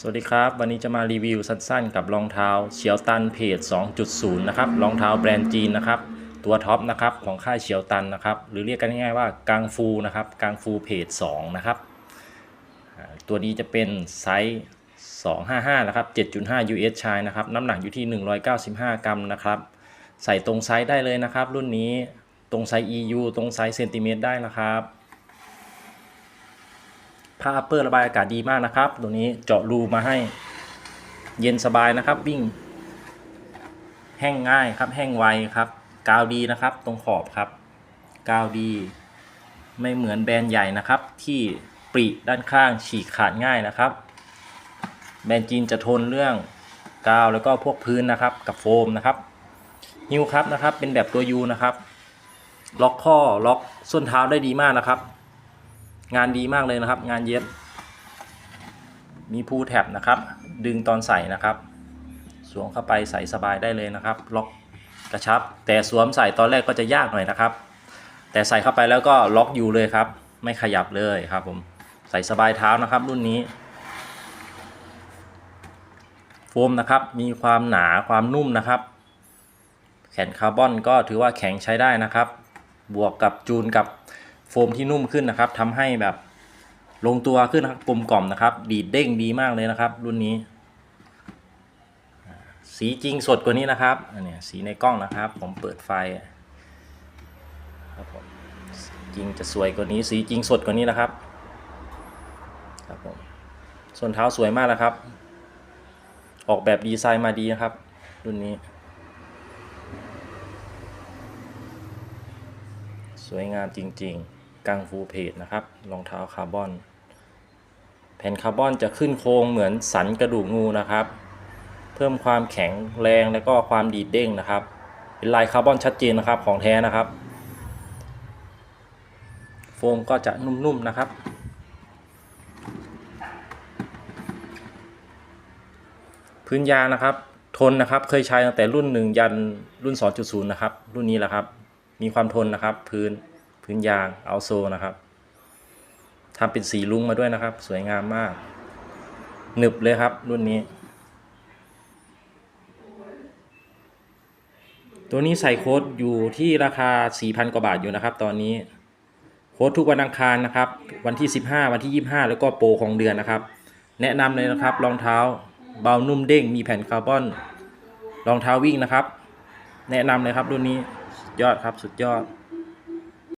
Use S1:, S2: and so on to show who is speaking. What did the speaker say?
S1: สวัสดีครับ วันนี้จะมารีวิวสั้นๆ กับรองเท้าเฉียวตันเพจ 2.0 นะครับรองเท้าแบรนด์จีนนะครับ ตัวท็อปนะครับของค่ายเฉียวตันนะครับ หรือเรียกกันง่ายๆว่ากังฟูนะครับกังฟูเพจ 2 นะครับ ตัวนี้จะเป็นไซส์ 255 นะครับ 7.5 US ชายนะครับ น้ำหนักอยู่ที่ 195 กรัมนะครับ ใส่ตรงไซส์ได้เลยนะครับ รุ่นนี้ตรงไซส์ EU ตรงไซส์เซนติเมตรได้นะครับ ผ้าอัปเปอร์ระบายอากาศดีมากนะครับ ตัวนี้เจาะรูมาให้เย็นสบายนะครับ วิ่ง แห้งง่ายครับ แห้งไวครับกาวดีนะครับ ตรงขอบครับกาวดี ไม่เหมือนแบรนด์ใหญ่นะครับ ที่ปริด้านข้างฉีกขาดง่ายนะครับ แบรนด์จีนจะทนเรื่องกาวแล้วก็พวกพื้นนะครับ กับโฟมนะครับฮิวครับนะครับ เป็นแบบตัวยูนะครับ ล็อกข้อล็อกส้นเท้าได้ดีมากนะครับ งานดีมากเลยนะครับ งานเย็บ มีพูแท็บนะครับ ดึงตอนใส่นะครับสวมเข้าไปใส่สบายได้เลยนะครับ ล็อกกระชับ แต่สวมใส่ตอนแรกก็จะยากหน่อยนะครับ แต่ใส่เข้าไปแล้วก็ล็อกอยู่เลยครับ ไม่ขยับเลยครับผมใส่สบายเท้านะครับ รุ่นนี้ โฟมนะครับมีความหนาความนุ่มนะครับแผ่นคาร์บอนก็ถือว่าแข็งใช้ได้นะครับ บวกกับจูนกับ โฟมที่นุ่มขึ้นนะครับทำให้แบบลงตัวขึ้นนะครับกลมกล่อมนะครับ ดีดเด้งดีมากเลยนะครับ รุ่นนี้ สีจริงสดกว่านี้นะครับอันเนี้ยสีในกล้องนะครับ ผมเปิดไฟครับผมจริงจะสวยกว่านี้ สีจริงสดกว่านี้นะครับครับผมส่วนเท้าสวยมากนะครับ ออกแบบดีไซน์มาดีนะครับ รุ่นนี้ สวยงามจริง ๆ กังฟูเพจนะครับรองเท้าคาร์บอน แผ่นคาร์บอนจะขึ้นโครงเหมือนสันกระดูกงูนะครับ เพิ่มความแข็งแรงและก็ความดีดเด้งนะครับ เป็นลายคาร์บอนชัดเจนนะครับของแท้นะครับ โฟมก็จะนุ่มๆนะครับพื้นยางนะครับ ทนนะครับเคยใช้ตั้งแต่รุ่น 1 ยันรุ่น 2.0 นะครับ รุ่นนี้แหละครับ มีความทนนะครับ พื้น พื้นยางเอาโซนะครับทำเป็นสีลุ้งมาด้วยนะครับ สวยงามมาก หนึบเลยครับ รุ่นนี้ ตัวนี้ใส่โค้ดอยู่ที่ราคา 4,000 กว่าบาทอยู่นะครับ ตอนนี้ โค้ดทุกวันอังคารนะครับ วันที่ 15 วันที่ 25 แล้วก็โปรของเดือนนะครับ แนะนำเลยนะครับรองเท้าเบานุ่มเด้งมีแผ่นคาร์บอนรองเท้าวิ่งนะครับ แนะนำเลยครับรุ่นนี้ยอดครับสุดยอด